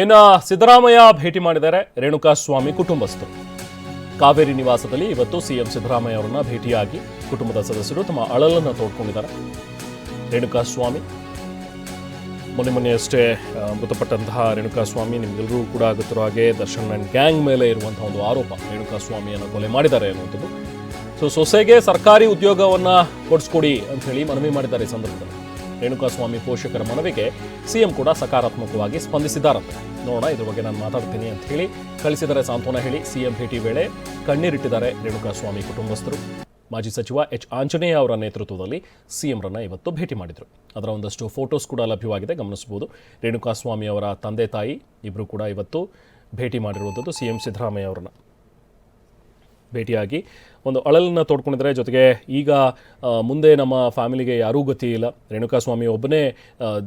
ಇನ್ನು ಸಿದ್ದರಾಮಯ್ಯ ಭೇಟಿ ಮಾಡಿದ್ದಾರೆ ರೇಣುಕಾಸ್ವಾಮಿ ಕುಟುಂಬಸ್ಥರು. ಕಾವೇರಿ ನಿವಾಸದಲ್ಲಿ ಇವತ್ತು ಸಿಎಂ ಸಿದ್ದರಾಮಯ್ಯ ಅವರನ್ನ ಭೇಟಿಯಾಗಿ ಕುಟುಂಬದ ಸದಸ್ಯರು ತಮ್ಮ ಅಳಲನ್ನು ತೋಡ್ಕೊಂಡಿದ್ದಾರೆ. ರೇಣುಕಾಸ್ವಾಮಿ, ಮೊನ್ನೆ ಮೊನ್ನೆಯಷ್ಟೇ ಮೃತಪಟ್ಟಂತಹ ಮೃತಪಟ್ಟಂತಹ ರೇಣುಕಾಸ್ವಾಮಿ ನಿಮಗೆಲ್ಲರೂ ಕೂಡ ಗೊತ್ತಿರೋ ಹಾಗೆ ದರ್ಶನ್ ಅಂಡ್ ಗ್ಯಾಂಗ್ ಮೇಲೆ ಇರುವಂತಹ ಒಂದು ಆರೋಪ ರೇಣುಕಾ ಸ್ವಾಮಿಯನ್ನು ಕೊಲೆ ಮಾಡಿದ್ದಾರೆ ಅನ್ನುವಂಥದ್ದು. ಸೊ ಸೊಸೆಗೆ ಸರ್ಕಾರಿ ಉದ್ಯೋಗವನ್ನು ಕೊಡಿಸ್ಕೊಡಿ ಅಂತ ಹೇಳಿ ಮನವಿ ಮಾಡಿದ್ದಾರೆ ಈ ಸಂದರ್ಭದಲ್ಲಿ. ರೇಣುಕಾಸ್ವಾಮಿ ಪೋಷಕರ ಮನವಿಗೆ ಸಿಎಂ ಕೂಡ ಸಕಾರಾತ್ಮಕವಾಗಿ ಸ್ಪಂದಿಸಿದ್ದಾರಂತೆ. ನೋಡೋಣ, ಇದ್ರ ಬಗ್ಗೆ ನಾನು ಮಾತಾಡ್ತೀನಿ ಅಂತ ಹೇಳಿ ಕಳಿಸಿದರೆ ಸಾಂತ್ವನ ಹೇಳಿ ಸಿಎಂ ಭೇಟಿ ವೇಳೆ ಕಣ್ಣೀರಿಟ್ಟಿದ್ದಾರೆ ರೇಣುಕಾಸ್ವಾಮಿ ಕುಟುಂಬಸ್ಥರು. ಮಾಜಿ ಸಚಿವ ಎಚ್. ಆಂಜನೇಯ ಅವರ ನೇತೃತ್ವದಲ್ಲಿ ಸಿಎಂರನ್ನು ಇವತ್ತು ಭೇಟಿ ಮಾಡಿದರು. ಅದರ ಒಂದಷ್ಟು ಫೋಟೋಸ್ ಕೂಡ ಲಭ್ಯವಾಗಿದೆ, ಗಮನಿಸಬಹುದು. ರೇಣುಕಾಸ್ವಾಮಿ ಅವರ ತಂದೆ ತಾಯಿ ಇಬ್ಬರು ಕೂಡ ಇವತ್ತು ಭೇಟಿ ಮಾಡಿರುವಂಥದ್ದು ಸಿಎಂ ಸಿದ್ದರಾಮಯ್ಯ ಅವರನ್ನ. ಭೇಟಿಯಾಗಿ. ಒಂದು ಅಳಲನ್ನು ತೋಡ್ಕೊಂಡಿದ್ದಾರೆ ಜೊತೆಗೆ ಈಗ ಮುಂದೆ ನಮ್ಮ ಫ್ಯಾಮಿಲಿಗೆ ಯಾರೂ ಗತಿ ಇಲ್ಲ. ರೇಣುಕಾಸ್ವಾಮಿ ಒಬ್ಬನೇ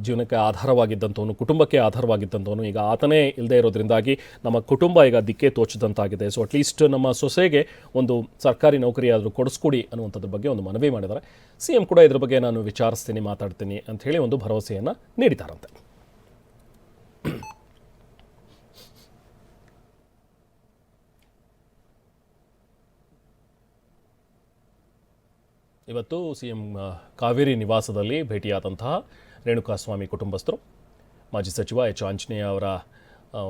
ಜೀವನಕ್ಕೆ ಆಧಾರವಾಗಿದ್ದಂಥವನು, ಕುಟುಂಬಕ್ಕೆ ಆಧಾರವಾಗಿದ್ದಂಥವನು, ಈಗ ಆತನೇ ಇಲ್ಲದೆ ಇರೋದ್ರಿಂದಾಗಿ ನಮ್ಮ ಕುಟುಂಬ ಈಗ ದಿಕ್ಕೆ ತೋಚದಂತಾಗಿದೆ. ಸೊ ಅಟ್ಲೀಸ್ಟ್ ನಮ್ಮ ಸೊಸೆಗೆ ಒಂದು ಸರ್ಕಾರಿ ನೌಕರಿಯಾದರೂ ಕೊಡಿಸ್ಕೊಡಿ ಅನ್ನುವಂಥದ್ರ ಬಗ್ಗೆ ಒಂದು ಮನವಿ ಮಾಡಿದ್ದಾರೆ. ಸಿ ಎಂ ಕೂಡ ಇದ್ರ ಬಗ್ಗೆ ನಾನು ವಿಚಾರಿಸ್ತೀನಿ, ಮಾತಾಡ್ತೀನಿ ಅಂತ ಹೇಳಿ ಒಂದು ಭರವಸೆಯನ್ನು ನೀಡಿದ್ದಾರಂತೆ. ಇವತ್ತು ಸಿ ಎಂ ಕಾವೇರಿ ನಿವಾಸದಲ್ಲಿ ಭೇಟಿಯಾದಂತಹ ರೇಣುಕಾಸ್ವಾಮಿ ಕುಟುಂಬಸ್ಥರು. ಮಾಜಿ ಸಚಿವ ಎಚ್ ಆಂಜನೇಯ ಅವರ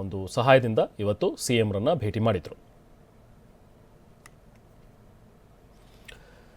ಒಂದು ಸಹಾಯದಿಂದ ಇವತ್ತು ಸಿ ಎಂರನ್ನು ಭೇಟಿ ಮಾಡಿದರು.